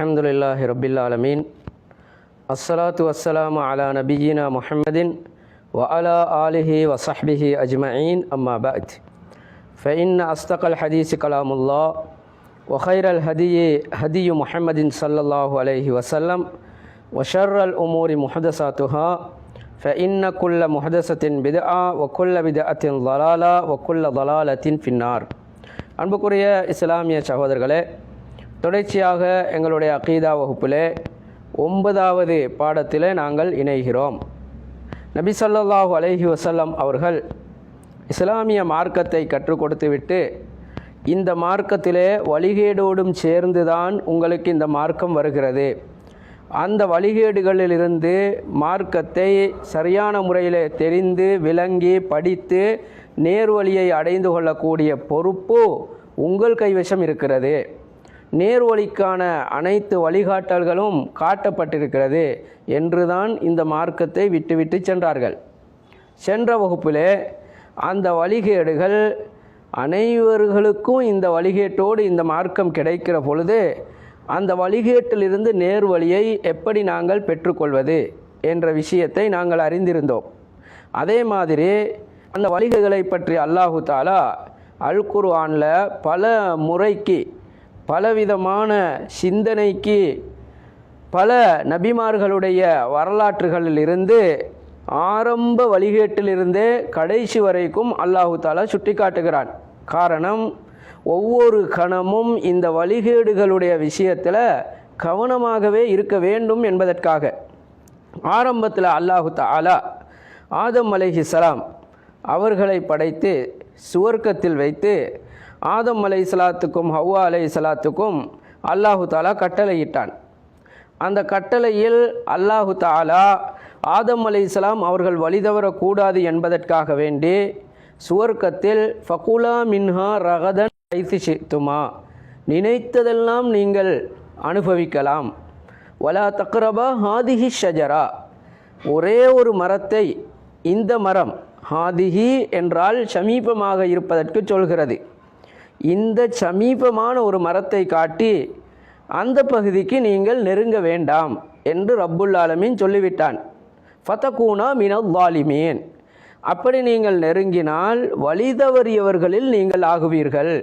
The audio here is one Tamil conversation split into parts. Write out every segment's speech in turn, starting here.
الحمد لله رب العالمين الصلاة والسلام على نبينا محمد وعلى آله وصحبه أجمعين أما بعد فإن أصدق الحديث كلام الله وخير الهدي هدي محمد صلى الله عليه وسلم وشر الأمور محدثاتها فإن كل محدثة بدعة وكل بدعة ضلالة وكل ضلالة في النار அன்புக்குரிய இஸ்லாமிய சகோதரர்களே தொடர்ச்சியாக எங்களுடைய அகீதா வகுப்பிலே ஒன்பதாவது பாடத்திலே நாங்கள் இணைகிறோம். நபி சொல்லாஹு அலஹி வசல்லம் அவர்கள் இஸ்லாமிய மார்க்கத்தை கற்றுக் கொடுத்துவிட்டு இந்த மார்க்கத்திலே வழிகேடோடும் சேர்ந்துதான் உங்களுக்கு இந்த மார்க்கம் வருகிறது. அந்த வழிகேடுகளிலிருந்து மார்க்கத்தை சரியான முறையில் தெரிந்து விளங்கி படித்து நேர்வழியை அடைந்து கொள்ளக்கூடிய பொறுப்பு உங்கள் கைவசம் இருக்கிறது. நேர்வழிக்கான அனைத்து வழிகாட்டல்களும் காட்டப்பட்டிருக்கிறது என்றுதான் இந்த மார்க்கத்தை விட்டுவிட்டு சென்றார்கள். சென்ற வகுப்பிலே அந்த வழிகேடுகள் அனைவர்களுக்கும் இந்த வழிகேட்டோடு இந்த மார்க்கம் கிடைக்கிற பொழுது அந்த வழிகேட்டிலிருந்து நேர்வழியை எப்படி நாங்கள் பெற்றுக்கொள்வது என்ற விஷயத்தை நாங்கள் அறிந்திருந்தோம். அதே மாதிரி அந்த வழிகைகளை பற்றி அல்லாஹு தாலா அல் குர்ஆனில் பல முறைக்கு பலவிதமான சிந்தனைக்கு பல நபிமார்களுடைய வரலாற்றுகளிலிருந்து ஆரம்ப வழிகேட்டிலிருந்தே கடைசி வரைக்கும் அல்லாஹு தாலா சுட்டி காட்டுகிறான் காரணம் ஒவ்வொரு கணமும் இந்த வழிகேடுகளுடைய விஷயத்தில் கவனமாகவே இருக்க வேண்டும் என்பதற்காக. ஆரம்பத்தில் அல்லாஹு தாலா ஆதம் அலைஹிஸ்ஸலாம் அவர்களை படைத்து சுவர்க்கத்தில் வைத்து ஆதம் அலை சலாத்துக்கும் ஹவ்வா அலை சலாத்துக்கும் அல்லாஹு தாலா கட்டளையிட்டான். அந்த கட்டளையில் அல்லாஹு தாலா ஆதம் அலை அவர்கள் வழிதவரக்கூடாது என்பதற்காக வேண்டி சுவர்க்கத்தில் ஃபகுலா மின்ஹா ரகதன் ஐத்து சித்துமா. நினைத்ததெல்லாம் நீங்கள் அனுபவிக்கலாம். வலா தக்ரபா ஹாதிஹி ஷஜரா. ஒரே ஒரு மரத்தை இந்த மரம் ஹாதிஹி என்றால் சமீபமாக இருப்பதற்கு சொல்கிறது. இந்த சமீபமான ஒரு மரத்தை காட்டி அந்த பகுதிக்கு நீங்கள் நெருங்க வேண்டாம் என்று ரப்புல் ஆலமீன் சொல்லிவிட்டான். ஃபதகூனா மினல் வாலிமீன் அப்படி நீங்கள் நெருங்கினால் வழிதவறியவர்களில் நீங்கள் ஆகுவீர்கள்.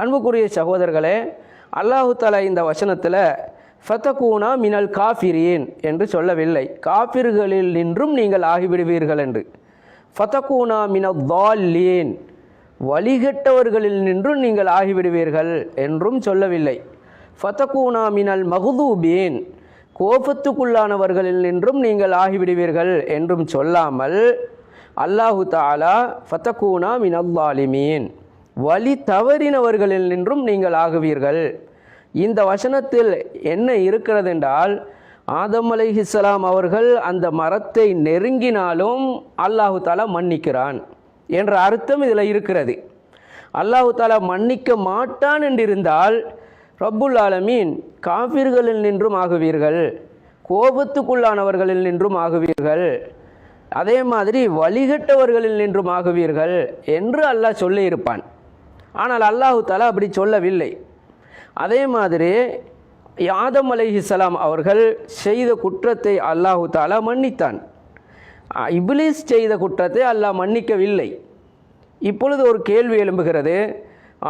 அன்புக்குரிய சகோதரர்களே அல்லாஹு தலா இந்த வசனத்தில் ஃபத்தகூனா மினல் காஃபிரீன் என்று சொல்லவில்லை. காபிர்களில் நின்றும் நீங்கள் ஆகிவிடுவீர்கள் என்று. ஃபத்தகூனா மினல் தால்லீன் வழிகட்டவர்களில் நின்றும் நீங்கள் ஆகிவிடுவீர்கள் என்றும் சொல்லவில்லை. ஃபதகூனா மினல் மகுதூபீன் கோபத்துக்குள்ளானவர்களில் நின்றும் நீங்கள் ஆகிவிடுவீர்கள் என்றும் சொல்லாமல் அல்லாஹு தாலா ஃபதகூனா மினல்லாலிமீன் வழி தவறினவர்களில் நின்றும் நீங்கள் ஆகுவீர்கள். இந்த வசனத்தில் என்ன இருக்கிறதென்றால் ஆதம் அலை அவர்கள் அந்த மரத்தை நெருங்கினாலும் அல்லாஹு தாலா மன்னிக்கிறான். என்ற அர்த்தம் இதில் இருக்கிறது. அல்லாஹு தாலா மன்னிக்க மாட்டான் என்றிருந்தால் ரப்புல் ஆலமீன் காபிர்களில் நின்றும் ஆகுவீர்கள். கோபத்துக்குள்ளானவர்களில் நின்றும் ஆகுவீர்கள். அதே மாதிரி வழிகட்டவர்களில் நின்றும் ஆகுவீர்கள் என்று அல்லாஹ் சொல்லியிருப்பான். ஆனால் அல்லாஹு தாலா அப்படி சொல்லவில்லை. அதே மாதிரி யாதம் அலைஹிஸ்ஸலாம் அவர்கள் செய்த குற்றத்தை அல்லாஹு தாலா மன்னித்தான். இப்லீஸ் செய்த குற்றத்தை அல்லாஹ் மன்னிக்கவில்லை. இப்பொழுது ஒரு கேள்வி எழும்புகிறது.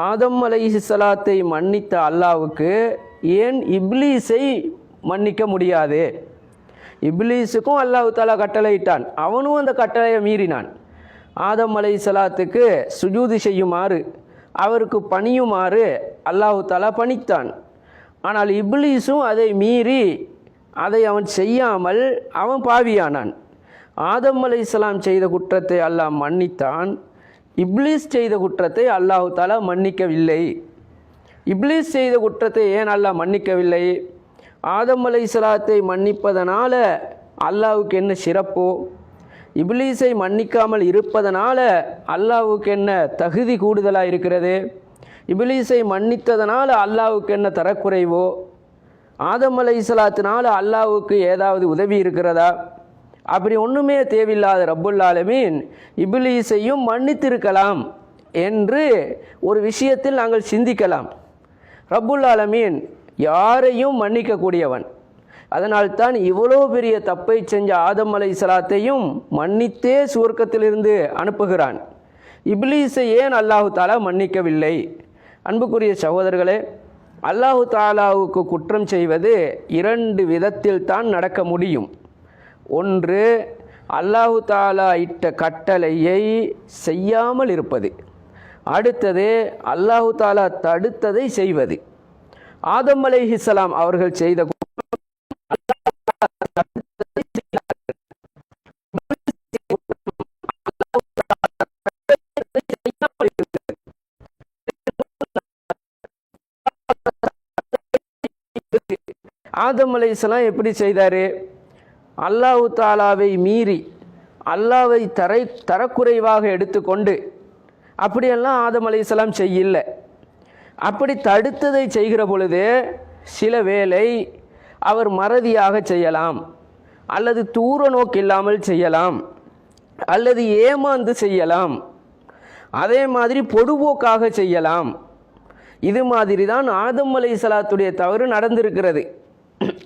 ஆதம் சலாத்தை மன்னித்த அல்லாவுக்கு ஏன் இப்லீஸை மன்னிக்க முடியாது? இப்லீஸுக்கும் அல்லாஹு தாலா கட்டளையிட்டான். அவனும் அந்த கட்டளையை மீறினான். ஆதம் அலை சலாத்துக்கு சுஜூதி செய்யுமாறு அவருக்கு பணியுமாறு அல்லாஹு தாலா பணித்தான். ஆனால் இப்லீஸும் அதை மீறி அதை அவன் செய்யாமல் அவன் பாவியானான். ஆதம் அலை செய்த குற்றத்தை அல்லாஹ் மன்னித்தான். இப்லீஸ் செய்த குற்றத்தை அல்லாஹு தாலா மன்னிக்கவில்லை. இப்லீஸ் செய்த குற்றத்தை ஏன் அல்லாஹ் மன்னிக்கவில்லை? ஆதம் அலை இஸ்லாத்தை மன்னிப்பதனால் அல்லாவுக்கு என்ன சிறப்போ? இப்லீஸை மன்னிக்காமல் இருப்பதனால் அல்லாவுக்கு என்ன தகுதி கூடுதலாக இருக்கிறது? இப்லீஸை மன்னித்ததனால் அல்லாவுக்கு என்ன தரக்குறைவோ? ஆதம் அலை இஸ்லாத்தினால் அல்லாவுக்கு ஏதாவது உதவி இருக்கிறதா? அப்படி ஒன்றுமே தேவையில்லாத ரப்புல்லாலமீன் இபிலீஸையும் மன்னித்திருக்கலாம் என்று ஒரு விஷயத்தில் நாங்கள் சிந்திக்கலாம். ரப்புல்லாலமீன் யாரையும் மன்னிக்கக்கூடியவன். அதனால்தான் இவ்வளோ பெரிய தப்பை செஞ்ச ஆதம் அலை சலாத்தையும் மன்னித்தே சுவர்க்கத்திலிருந்து அனுப்புகிறான். இப்லீஸை ஏன் அல்லாஹு தாலா மன்னிக்கவில்லை? அன்புக்குரிய சகோதரர்களே அல்லாஹு தாலாவுக்கு குற்றம் செய்வது இரண்டு விதத்தில் தான் நடக்க முடியும். ஒன்று அல்லாஹு தாலா இட்ட கட்டளையை செய்யாமல் இருப்பது. அடுத்தது அல்லாஹு தாலா தடுத்ததை செய்வது. ஆதம் அலைஹிஸ்ஸலாம் அவர்கள் செய்த ஆதம் அலைஹிஸ்ஸலாம் எப்படி செய்தார்? அல்லாஹு தாலாவை மீறி அல்லாவை தரை தரக்குறைவாக எடுத்துக்கொண்டு அப்படியெல்லாம் ஆதம் அலைஹிஸ்ஸலாம் செய்யல. அப்படி தடுத்ததை செய்கிற பொழுது சில வேளை அவர் மறதியாக செய்யலாம் அல்லது தூர நோக்கில்லாமல் செய்யலாம் அல்லது ஏமாந்து செய்யலாம் அதே மாதிரி பொடுபோக்காக செய்யலாம். இது மாதிரி தான் ஆதம் அலை சலாத்துடைய தவறு நடந்திருக்கிறது.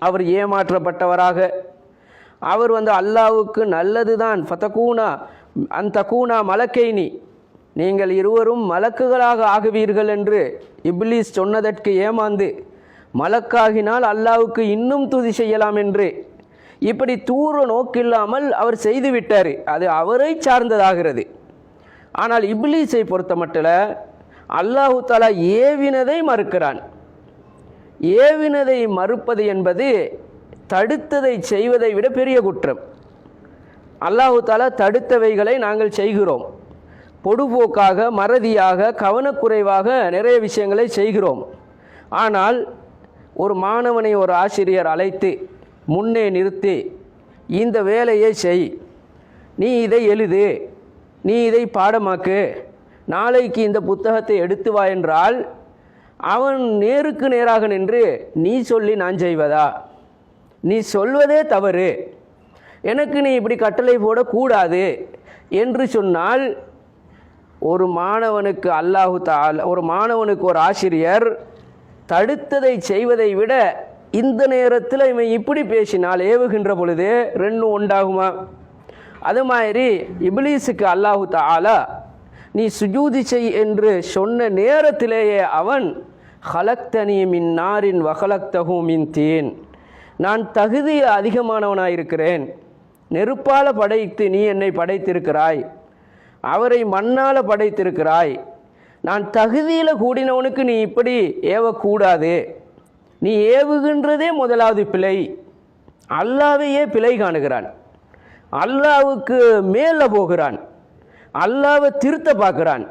அவர் ஏமாற்றப்பட்டவராக அவர் வந்து அல்லாவுக்கு நல்லது தான் ஃபத்தகூனா அந்த கூனா மலக்கைனி. நீங்கள் இருவரும் மலக்குகளாக ஆகுவீர்கள் என்று இப்லீஸ் சொன்னதற்கு ஏமாந்து மலக்காகினால் அல்லாவுக்கு இன்னும் துதி செய்யலாம் என்று. இப்படி தூர நோக்கில்லாமல் அவர் செய்துவிட்டார். அது அவரை சார்ந்ததாகிறது. ஆனால் இப்லீஸை பொறுத்த மட்டில் அல்லாஹு தாலா ஏவினதை மறுக்கிறான். ஏவினதை மறுப்பது என்பது தடுத்ததை செய்வதை விட பெரிய குற்றம். அல்லாஹு தாலா தடுத்தவைகளை நாங்கள் செய்கிறோம். பொடுபோக்காக மறதியாக கவனக்குறைவாக நிறைய விஷயங்களை செய்கிறோம். ஆனால் ஒரு மாணவனை ஒரு ஆசிரியர் அழைத்து முன்னே நிறுத்தி. இந்த வேலையை செய். நீ இதை எழுது. நீ இதை பாடமாக்கு. நாளைக்கு இந்த புத்தகத்தை எடுத்து வா என்றால் அவன் நேருக்கு நேராக நின்று நீ சொல்லி நான் செய்வதா? நீ சொல்வதே தவறு. எனக்கு நீ இப்படி கட்டளை போடக்கூடாது என்று சொன்னால் ஒரு மாணவனுக்கு அல்லாஹு தால் ஒரு மாணவனுக்கு ஒரு ஆசிரியர் தடுத்ததை செய்வதை விட இந்த நேரத்தில் இவன் இப்படி பேசினால் ஏவுகின்ற பொழுது ரெண்டும் உண்டாகுமா? அது மாதிரி இப்லீஸுக்கு அல்லாஹு தாலா நீ சுஜூதி செய் என்று சொன்ன நேரத்திலேயே அவன் ஹலக்தனி மின் நாரின் வகலக்தகு மின் தேன் நான் தகுதி அதிகமானவனாயிருக்கிறேன். நெருப்பால் படைத்து நீ என்னை படைத்திருக்கிறாய். அவரை மண்ணால் படைத்திருக்கிறாய். நான் தகுதியில் கூடினவனுக்கு நீ இப்படி ஏவக்கூடாது. நீ ஏவுகின்றதே முதலாவது பிழை. அல்லாவையே பிழை காணுகிறான். அல்லாவுக்கு மேலே போகிறான். அல்லாவை திருத்த பார்க்குறான்.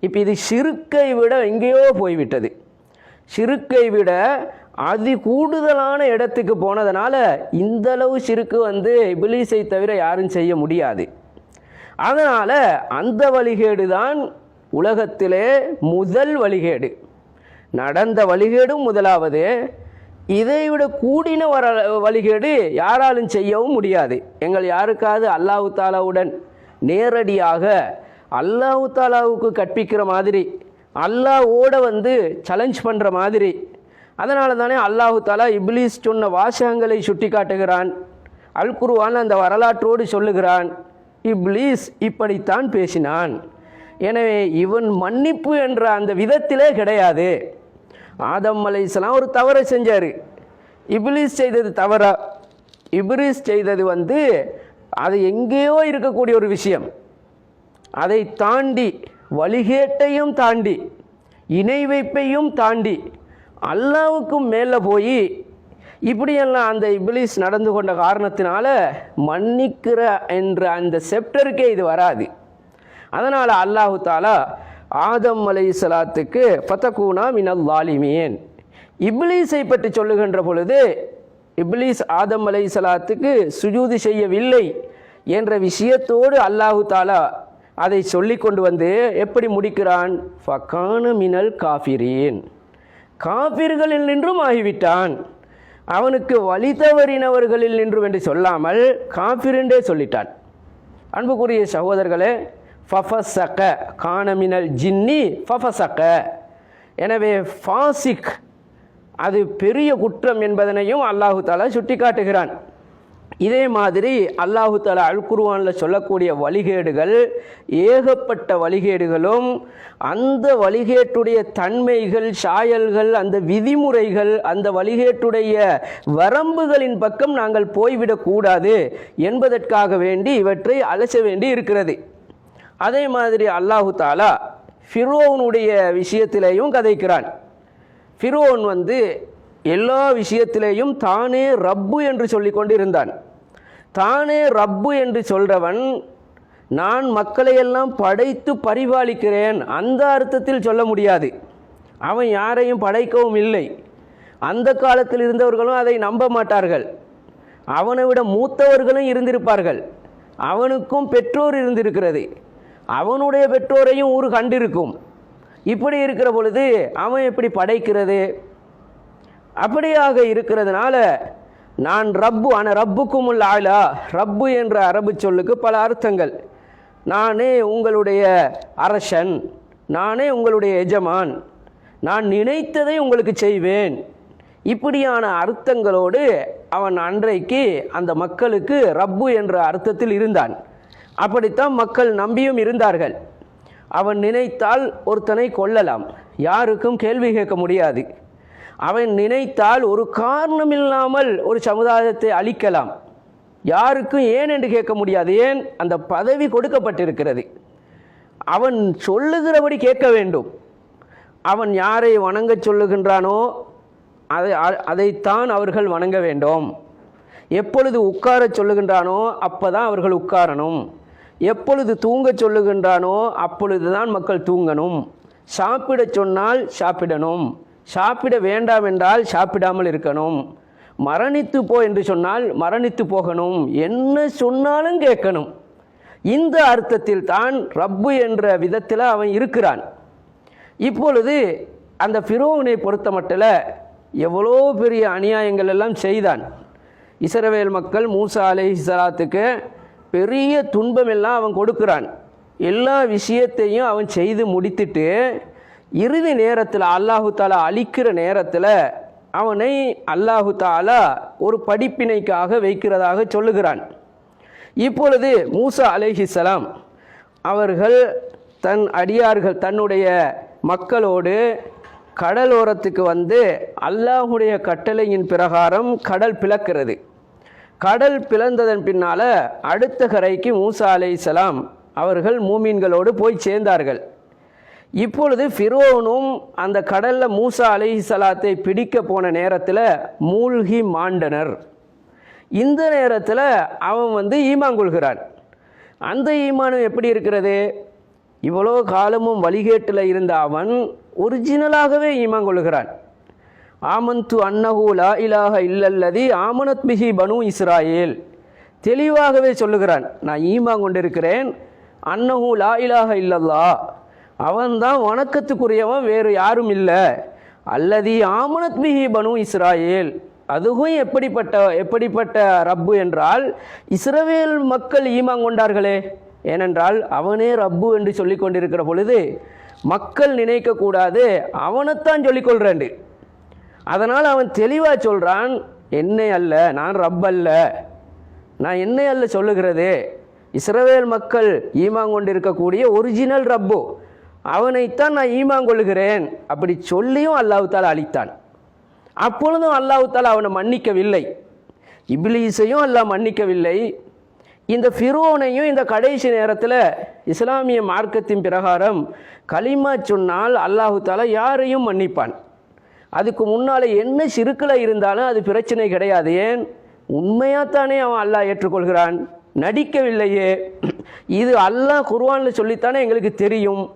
இப்போ இது சிறுக்கை விட எங்கேயோ போய்விட்டது. சிறுக்கை விட அதி கூடுதலான இடத்துக்கு போனதுனால இந்தளவு சிறுக்கு வந்து இபிலிசை தவிர யாரும் செய்ய முடியாது. அதனால் அந்த வழிகேடு தான் உலகத்திலே முதல் வழிகேடு. நடந்த வழிகேடும் முதலாவது. இதைவிட கூடின வர வழிகேடு யாராலும் செய்யவும் முடியாது. எங்கள் யாருக்காவது அல்லாஹு தாலாவுடன் நேரடியாக அல்லாஹு தாலாவுக்கு கற்பிக்கிற மாதிரி அல்லாஹோட வந்து சலஞ்ச் பண்ணுற மாதிரி அதனால தானே அல்லாஹு தாலா இப்லீஸ் சொன்ன வாசகங்களை சுட்டி காட்டுகிறான் அல் குருவான் அந்த வரலாற்றோடு சொல்லுகிறான் இப்லீஸ் இப்படித்தான் பேசினான். எனவே இவன் மன்னிப்பு என்ற அந்த விதத்திலே கிடையாது. ஆதம் அலைஹிஸ்ஸலாம் ஒரு தவறை செஞ்சார். இப்லீஸ் செய்தது தவறா? இப்லீஸ் செய்தது வந்து அது எங்கேயோ இருக்கக்கூடிய ஒரு விஷயம். அதை தாண்டி வழிகேட்டையும் தாண்டி இணை வைப்பையும் தாண்டி அல்லாவுக்கும் மேலே போய் இப்படியெல்லாம் அந்த இபிலிஸ் நடந்து கொண்ட காரணத்தினால மன்னிக்கிற என்ற அந்த செப்டருக்கே இது வராது. அதனால் அல்லாஹு தாலா ஆதம் அலை சலாத்துக்கு ஃபத்தகூனா மினல் லாலிமீன் இப்லீஸை பற்றி சொல்லுகின்ற பொழுது இப்லீஸ் ஆதம் அலை சலாத்துக்கு சுஜூதி செய்யவில்லை என்ற விஷயத்தோடு அல்லாஹு தாலா அதை சொல்லி கொண்டு வந்து எப்படி முடிக்கிறான்? ஃபக்கான மினல் காஃபிரீன். காபிர்களில் நின்றும் ஆகிவிட்டான். அவனுக்கு வழி தவறினவர்களில் நின்றும் என்று சொல்லாமல் காபிரென்றே சொல்லிட்டான். அன்புக்குரிய சகோதரர்களே ஃபஃபசக்க காணமினல் ஜின்னி ஃபஃபசக்க எனவே ஃபாசிக் அது பெரிய குற்றம் என்பதனையும் அல்லாஹு தாலா சுட்டி காட்டுகிறான் இதே மாதிரி அல்லாஹு தாலா அல் சொல்லக்கூடிய வழிகேடுகள் ஏகப்பட்ட வழிகேடுகளும் அந்த வழிகேட்டுடைய தன்மைகள் சாயல்கள் அந்த விதிமுறைகள் அந்த வழிகேட்டுடைய வரம்புகளின் பக்கம் நாங்கள் போய்விடக்கூடாது என்பதற்காக வேண்டி இவற்றை அலச வேண்டி இருக்கிறது. அதே மாதிரி அல்லாஹு தாலா ஃபிரோனுடைய விஷயத்திலேயும் கதைக்கிறான். ஃபிரோன் வந்து எல்லா விஷயத்திலேயும் தானே ரப்பு என்று சொல்லிக்கொண்டு கொண்டிருந்தான். தானே ரப்பு என்று சொல்றவன் நான் மக்களையெல்லாம் படைத்து பரிபாலிக்கிறேன் அந்த அர்த்தத்தில் சொல்ல முடியாது. அவன் யாரையும் படைக்கவும் இல்லை. அந்த காலத்தில் இருந்தவர்களும் அதை நம்ப மாட்டார்கள். அவனை விட மூத்தவர்களும் இருந்திருப்பார்கள். அவனுக்கும் பெற்றோர் இருந்திருக்கிறது. அவனுடைய பெற்றோரையும் ஊர் கண்டிருக்கும். இப்படி இருக்கிற பொழுது அவன் எப்படி படைக்கிறது? அப்படியாக இருக்கிறதுனால நான் ரப்பு ஆனால் ரப்புக்கும் உள்ள ஆளா ரப்பு என்ற அரபு சொல்லுக்கு பல அர்த்தங்கள். நானே உங்களுடைய அரசன். நானே உங்களுடைய எஜமான். நான் நினைத்ததை உங்களுக்கு செய்வேன். இப்படியான அர்த்தங்களோடு அவன் அன்றைக்கு அந்த மக்களுக்கு ரப்பு என்ற அர்த்தத்தில் இருந்தான். அப்படித்தான் மக்கள் நம்பியும் இருந்தார்கள். அவன் நினைத்தால் ஒருத்தனை கொல்லலாம். யாருக்கும் கேள்வி கேட்க முடியாது. அவன் நினைத்தால் ஒரு காரணம் இல்லாமல் ஒரு சமுதாயத்தை அழிக்கலாம். யாருக்கும் ஏன் என்று கேட்க முடியாது. ஏன்? அந்த பதவி கொடுக்கப்பட்டிருக்கிறது. அவன் சொல்லுகிறபடி கேட்க வேண்டும். அவன் யாரை வணங்கச் சொல்லுகின்றானோ அதை அ- அதைத்தான் அவர்கள் வணங்க வேண்டும். எப்பொழுது உட்காரச் சொல்லுகின்றானோ அப்பதான் அவர்கள் உட்காரணும். எப்பொழுது தூங்கச் சொல்லுகின்றானோ அப்பொழுதுதான் மக்கள் தூங்கணும். சாப்பிடச் சொன்னால் சாப்பிடணும். சாப்பிட வேண்டாம் என்றால் சாப்பிடாமல் இருக்கணும். மரணித்து போ என்று சொன்னால் மரணித்து போகணும். என்ன சொன்னாலும் கேட்கணும். இந்த அர்த்தத்தில் தான் ரப்பு என்ற விதத்தில் அவன் இருக்கிறான். இப்பொழுது அந்த ஃபிரோவினை பொறுத்த மட்டில் எவ்வளோ பெரிய அநியாயங்கள் எல்லாம் செய்தான். இசரவேல் மக்கள் மூசா அலைஹி பெரிய துன்பமெல்லாம் அவன் கொடுக்குறான். எல்லா விஷயத்தையும் அவன் செய்து முடித்துட்டு இறுதி நேரத்தில் அல்லாஹு தாலா அழிக்கிற நேரத்தில் அவனை அல்லாஹு தாலா ஒரு படிப்பினைக்காக வைக்கிறதாக சொல்லுகிறான். இப்பொழுது மூசா அலேஹிசலாம் அவர்கள் தன் அடியார்கள் தன்னுடைய மக்களோடு கடலோரத்துக்கு வந்து அல்லாஹுடைய கட்டளையின் பிரகாரம் கடல் பிளக்கிறது. கடல் பிளந்ததன் பின்னால் அடுத்த கரைக்கு மூசா அலைஹிஸ்ஸலாம் அவர்கள் மூமீன்களோடு போய் சேர்ந்தார்கள். இப்பொழுது ஃபிரோனும் அந்த கடலில் மூசா அலைஹிஸ்ஸலாத்தை பிடிக்க போன நேரத்தில் மூழ்கி மாண்டனர். இந்த நேரத்தில் அவன் வந்து ஈமான் கொள்கிறான். அந்த ஈமானம் எப்படி இருக்கிறது? இவ்வளோ காலமும் வழிகேட்டில் இருந்த அவன் ஒரிஜினலாகவே ஈமான் கொள்கிறான். ஆமந்து அன்னஹு லா இலாக இல்லல்லதி ஆமனத் பிஹி பனு இஸ்ராயேல். தெளிவாகவே சொல்லுகிறான் நான் ஈமான் கொண்டிருக்கிறேன். அன்னஹு லா இலாக இல்லல்லா. அவன்தான் வணக்கத்துக்குரியவன் வேறு யாரும் இல்லை. அல்லதி ஆமனத் பிஹி பனு இஸ்ராயேல். அதுவும் எப்படிப்பட்ட எப்படிப்பட்ட ரப்பு என்றால் இஸ்ரவேல் மக்கள் ஈமான் கொண்டார்களே. ஏனென்றால் அவனே ரப்பு என்று சொல்லி கொண்டிருக்கிற பொழுது மக்கள் நினைக்கக்கூடாது அவனைத்தான் சொல்லிக்கொள்றேன் அதனால் அவன் தெளிவாக சொல்கிறான் என்னை அல்ல நான் ரப் அல்ல. நான் என்னை அல்ல சொல்லுகிறது. இஸ்ரவேல் மக்கள் ஈமான் கொண்டிருக்கக்கூடிய ஒரிஜினல் ரப்பு. அவனைத்தான் நான் ஈமான் கொள்கிறேன். அப்படி சொல்லியும் அல்லாஹ் அழித்தான். அப்பொழுதும் அல்லாஹ் அவனை மன்னிக்கவில்லை. இப்லீஸையும் அல்லாஹ் மன்னிக்கவில்லை. இந்த ஃபிரோனையும் இந்த கடைசி நேரத்தில் இஸ்லாமிய மார்க்கத்தின் பிரகாரம் களிமா சொன்னால் அல்லாஹு தாலா யாரையும் மன்னிப்பான். அதுக்கு முன்னால் என்ன சிறுக்கில் இருந்தாலும் அது பிரச்சனை கிடையாது. ஏன்? உண்மையாத்தானே அவன் அல்லாஹ் ஏற்றுக்கொள்கிறான். நடிக்கவில்லையே. இது அல்லாஹ் குர்வானில் சொல்லித்தானே எங்களுக்கு தெரியும்.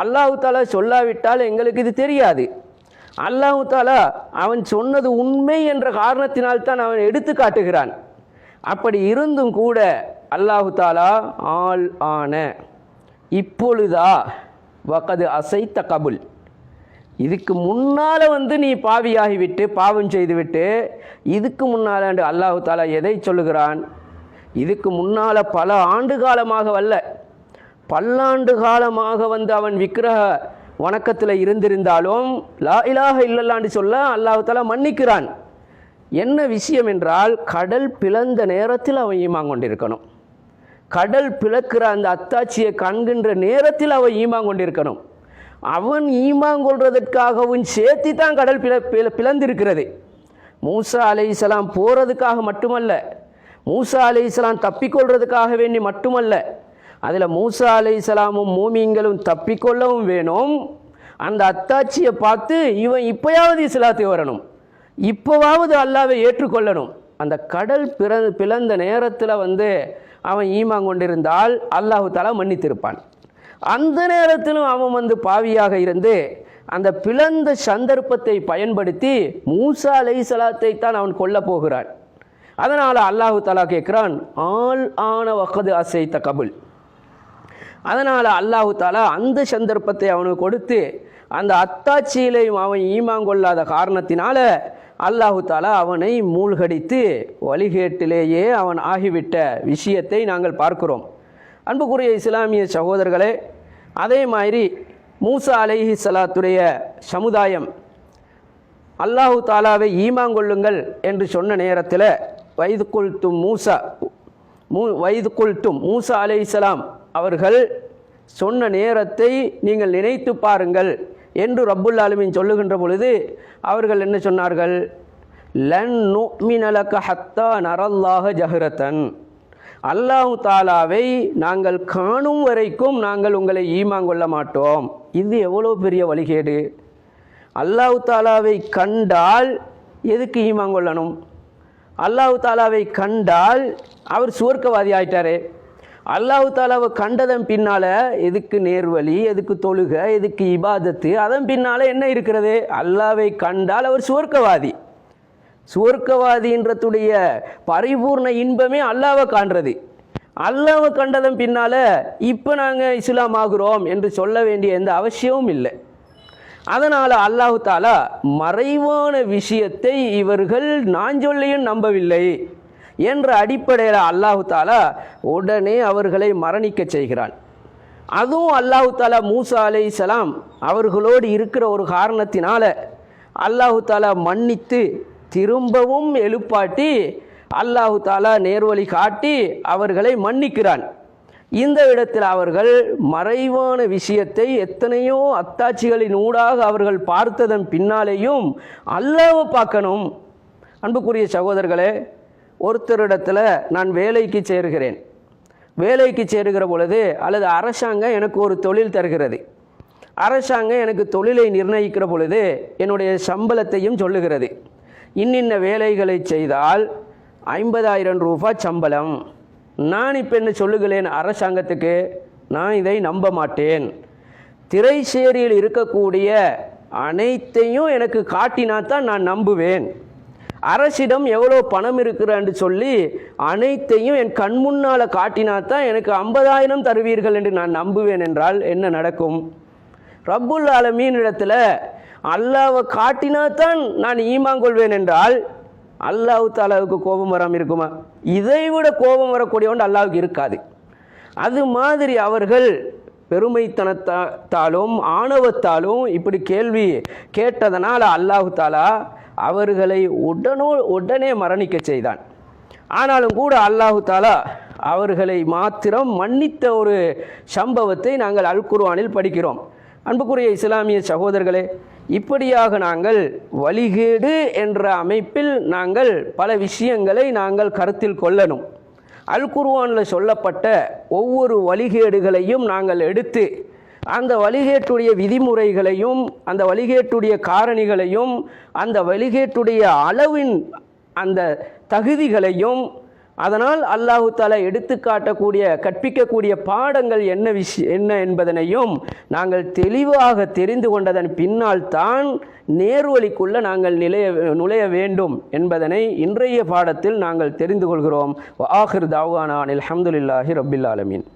அல்லாஹு தாலா சொல்லாவிட்டால் எங்களுக்கு இது தெரியாது. அல்லாஹு தாலா அவன் சொன்னது உண்மை என்ற காரணத்தினால்தான் அவன் எடுத்து காட்டுகிறான். அப்படி இருந்தும் கூட அல்லாஹு தாலா ஆள் ஆன இப்பொழுதா வகது அசைத்த கபுல். இதுக்கு முன்னால் வந்து நீ பாவியாகிவிட்டு பாவம் செய்துவிட்டு இதுக்கு முன்னால் அல்லாஹு தாலா எதை சொல்லுகிறான்? இதுக்கு முன்னால் பல ஆண்டு காலமாக வல்ல. பல்லாண்டு காலமாக வந்து அவன் விக்கிரக வணக்கத்தில் இருந்திருந்தாலும் லா இலாக இல்லல்லான்னு சொல்ல அல்லாஹால மன்னிக்கிறான். என்ன விஷயம் என்றால் கடல் பிளந்த நேரத்தில் அவன் ஈமாங் கொண்டிருக்கணும். கடல் பிளக்கிற அந்த அத்தாட்சியை காண்கின்ற நேரத்தில் அவன் ஈமாங் கொண்டிருக்கணும். அவன் ஈமாங் கொள்றதற்காகவும் சேர்த்து தான் கடல் பிள பிளந்திருக்கிறது. மூசா அலைஹிஸ்ஸலாம் போகிறதுக்காக மட்டுமல்ல மூசா அலைஹிஸ்ஸலாம் தப்பிக்கொள்றதுக்காக வேண்டி மட்டுமல்ல அதில் மூசா அலைஹிஸ்ஸலாமும் மூமிங்களும் தப்பிக்கொள்ளவும் வேணும். அந்த அத்தாட்சியை பார்த்து இவன் இப்போயாவது இஸ்லாத்தை வரணும். இப்போவாவது அல்லாவை ஏற்றுக்கொள்ளணும். அந்த கடல் பிற பிளந்த நேரத்தில் வந்து அவன் ஈமான் கொண்டிருந்தால் அல்லாஹு தாலா மன்னித்திருப்பான். அந்த நேரத்திலும் அவன் வந்து பாவியாக இருந்து அந்த பிளந்த சந்தர்ப்பத்தை பயன்படுத்தி மூசா அலை சலாத்தை தான் அவன் கொல்ல போகிறான். அதனால் அல்லாஹு தாலா கேட்குறான் ஆள் ஆன வகது அசைத்த கபுல். அதனால் அல்லாஹு தாலா அந்த சந்தர்ப்பத்தை அவனுக்கு கொடுத்து அந்த அத்தாட்சியிலையும் அவன் ஈமாங்கொள்ளாத காரணத்தினால அல்லாஹு தாலா அவனை மூழ்கடித்து வழிகேட்டிலேயே அவன் ஆகிவிட்ட விஷயத்தை நாங்கள் பார்க்கிறோம். அன்புக்குரிய இஸ்லாமிய சகோதரர்களே அதே மாதிரி மூசா அலைஹி சலாத்துடைய சமுதாயம் அல்லாஹு தாலாவை ஈமாங்கொள்ளுங்கள் என்று சொன்ன நேரத்தில் வயது கொள்த்தும் மூசா மூ வயது கொள்த்தும் மூசா அலைஹிஸ்ஸலாம் அவர்கள் சொன்ன நேரத்தை நீங்கள் நினைத்து பாருங்கள் என்று ரப்புல் ஆலமின் சொல்லுகின்ற பொழுது அவர்கள் என்ன சொன்னார்கள்? லன் நுமினலக ஹத்தா நரல்லாஹ ஜஹரத்தன். அல்லாஹு தாலாவை நாங்கள் காணும் வரைக்கும் நாங்கள் உங்களை ஈமாங்கொள்ள மாட்டோம். இது எவ்வளோ பெரிய வழிகேடு? அல்லாஹு தாலாவை கண்டால் எதுக்கு ஈமாங்கொள்ளணும் அல்லாஹு தாலாவை கண்டால் அவர் சுவர்க்கவாதி ஆயிட்டாரே. அல்லாஹு தாலாவை கண்டதன் பின்னால் எதுக்கு நேர்வழி எதுக்கு தொழுக எதுக்கு இபாதத்து அதன் பின்னால் என்ன இருக்கிறது? அல்லாவை கண்டால் அவர் சுவர்க்கவாதி. சுவர்க்கவாதின்றத்துடைய பரிபூர்ண இன்பமே அல்லாவை காண்றது. அல்லாவை கண்டதன் பின்னால் இப்போ நாங்கள் இஸ்லாம் ஆகுறோம் என்று சொல்ல வேண்டிய எந்த அவசியமும் இல்லை. அதனால் அல்லாஹு தாலா மறைவான விஷயத்தை இவர்கள் நான் சொல்லியும் நம்பவில்லை. என்ற அடிப்படையில் அல்லாஹு தாலா உடனே அவர்களை மரணிக்க செய்கிறான். அதுவும் அல்லாஹு தாலா மூசா அலை சலாம் அவர்களோடு இருக்கிற ஒரு காரணத்தினால அல்லாஹு தாலா மன்னித்து திரும்பவும் எழுப்பாட்டி அல்லாஹு தாலா நேர்வழி காட்டி அவர்களை மன்னிக்கிறான். இந்த இடத்தில் அவர்கள் மறைவான விஷயத்தை எத்தனையோ அத்தாட்சிகளின் ஊடாக அவர்கள் பார்த்ததன் பின்னாலேயும் அல்லாவை பார்க்கணும். அன்புக்குரிய சகோதரர்களே ஒருத்தரிடத்தில் நான் வேலைக்கு சேர்கிறேன். வேலைக்கு சேருகிற பொழுது அல்லது அரசாங்கம் எனக்கு ஒரு தொழில் தருகிறது. அரசாங்கம் எனக்கு தொழிலை நிர்ணயிக்கிற பொழுது என்னுடைய சம்பளத்தையும் சொல்லுகிறது. இன்னின்ன வேலைகளை செய்தால் ஐம்பதாயிரம் ரூபாய் சம்பளம். நான் இப்போ என்ன சொல்லுகிறேன் அரசாங்கத்துக்கு? நான் இதை நம்ப மாட்டேன். திரைசேரியில் இருக்கக்கூடிய அனைத்தையும் எனக்கு காட்டினா தான் நான் நம்புவேன். அரசிடம் எவ்வளோ பணம் இருக்கிறான்னு சொல்லி அனைத்தையும் என் கண் முன்னால் காட்டினா தான் எனக்கு ஐம்பதாயிரம் தருவீர்கள் என்று நான் நம்புவேன் என்றால் என்ன நடக்கும்? ரப்புல் ஆலமீன் இடத்துல அல்லாவை காட்டினா தான் நான் ஈமாங்கொள்வேன் என்றால் அல்லாஹு தாலாவுக்கு கோபம் வராமல் இருக்குமா? இதை விட கோபம் வரக்கூடிய ஒன்று அல்லாவுக்கு இருக்காது. அது மாதிரி அவர்கள் பெருமைத்தனத்தாலும் ஆணவத்தாலும் இப்படி கேள்வி கேட்டதனால் அல்லாஹு தாலா அவர்களை உடனோ உடனே மரணிக்க செய்தான். ஆனாலும் கூட அல்லாஹு தாலா அவர்களை மாத்திரம் மன்னித்த ஒரு சம்பவத்தை நாங்கள் அல்குர்வானில் படிக்கிறோம். அன்புக்குரிய இஸ்லாமிய சகோதரர்களே இப்படியாக நாங்கள் வழிகேடு என்ற அமைப்பில் நாங்கள் பல விஷயங்களை நாங்கள் கருத்தில் கொள்ளணும். அல்குர்வானில் சொல்லப்பட்ட ஒவ்வொரு வழிகேடுகளையும் நாங்கள் எடுத்து அந்த வழிகேட்டுடைய விதிமுறைகளையும் அந்த வழிகேட்டுடைய காரணிகளையும் அந்த வழிகேட்டுடைய அளவின் அந்த தகுதிகளையும் அதனால் அல்லாஹு தாலா எடுத்து காட்டக்கூடிய கற்பிக்கக்கூடிய பாடங்கள் என்ன விஷயம் என்ன என்பதனையும் நாங்கள் தெளிவாக தெரிந்து கொண்டதன் பின்னால் தான் நேர்வழிக்குள்ள நாங்கள் நிலைய நுழைய வேண்டும் என்பதனை இன்றைய பாடத்தில் நாங்கள் தெரிந்து கொள்கிறோம். ஆஹிர் தாவானான் அலமதுல்லாஹி ரபில் ஆலமீன்.